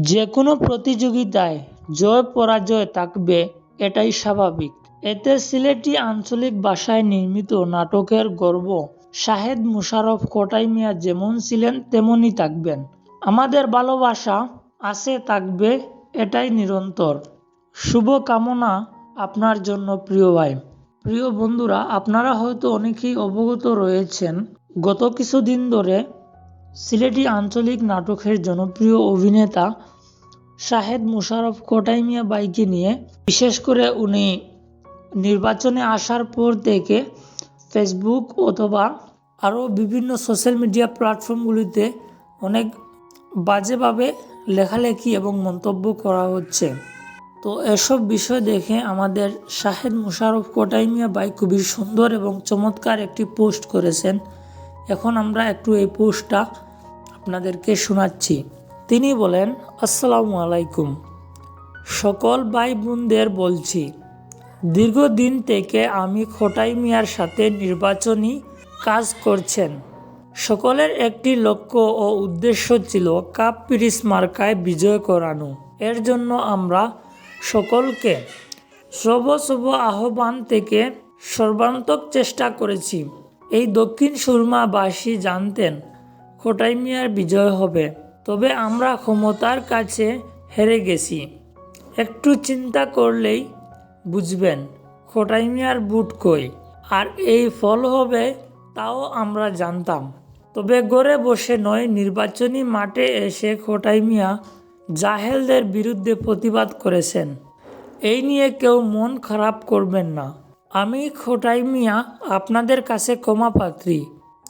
যে কোনো প্রতিযোগিতায় জয়, পরাজয় থাকবে, এটাই স্বাভাবিক। এতে সিলেটি আঞ্চলিক ভাষায় নির্মিত নাটকের গর্ব শাহেদ মুশারফ কোটাই মিয়া যেমন ছিলেন, তেমনই থাকবেন। আমাদের ভালোবাসা আছে, থাকবে, এটাই নিরন্তর। শুভ কামনা আপনার জন্য প্রিয় ভাই। প্রিয় বন্ধুরা, আপনারা হয়তো অনেকেই অবগত রয়েছেন, গত কিছুদিন ধরে সিলেটি আঞ্চলিক নাটকের জনপ্রিয় অভিনেতা শাহেদ মুশারফ কোটাই মিয়া বাইকে নিয়ে, বিশেষ করে উনি নির্বাচনে আসার পর থেকে ফেসবুক অথবা আরও বিভিন্ন সোশ্যাল মিডিয়া প্ল্যাটফর্মগুলিতে অনেক বাজেভাবে লেখালেখি এবং মন্তব্য করা হচ্ছে। তো এসব বিষয় দেখে আমাদের শাহেদ মুশারফ কোটাই মিয়া ভাই খুবই সুন্দর এবং চমৎকার একটি পোস্ট করেছেন। এখন আমরা একটু এই পোস্টটা আপনাদেরকে শোনাচ্ছি। তিনি বলেন, আসসালামু আলাইকুম। সকল ভাই বোনদের বলছি, দীর্ঘদিন থেকে আমি খোটাই মিয়ার সাথে নির্বাচনী কাজ করছেন। সকলের একটি লক্ষ্য ও উদ্দেশ্য ছিল কাপ পিরিস মার্কায় বিজয় করানো। এর জন্য আমরা সকলকে শুভ শুভ আহ্বান থেকে সর্বান্তক চেষ্টা করেছি। এই দক্ষিণ সুরমাবাসী জানতেন খোটাই মিয়ার বিজয় হবে। তবে আমরা ক্ষমতার কাছে হেরে গেছি। একটু চিন্তা করলেই বুঝবেন খোটাই মিয়ার বুট কই। আর এই ফল হবে তাও আমরা জানতাম। তবে গড়ে বসে নয়, নির্বাচনী মাঠে এসে খোটাই মিয়া জাহেলদের বিরুদ্ধে প্রতিবাদ করেছেন। এই নিয়ে কেউ মন খারাপ করবেন না। আমি খোটাই মিয়া আপনাদের কাছে ক্ষমা পাত্রী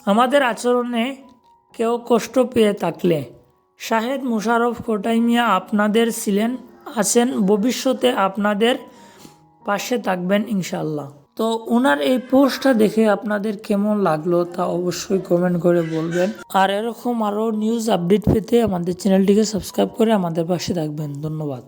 আমাদের আচরণে কেউ কষ্ট পেয়ে থাকলে। শাহেদ মুশারফ খোটাই মিয়া আপনাদের ছিলেন, আছেন, ভবিষ্যতে আপনাদের পাশে থাকবেন ইনশাল্লাহ তো ওনার এই পোস্টটা দেখে আপনাদের কেমন লাগল তা অবশ্যই কমেন্ট করে বলবেন। আর এরকম আরও নিউজ আপডেট পেতে আমাদের চ্যানেলটিকে সাবস্ক্রাইব করে আমাদের পাশে থাকবেন। ধন্যবাদ।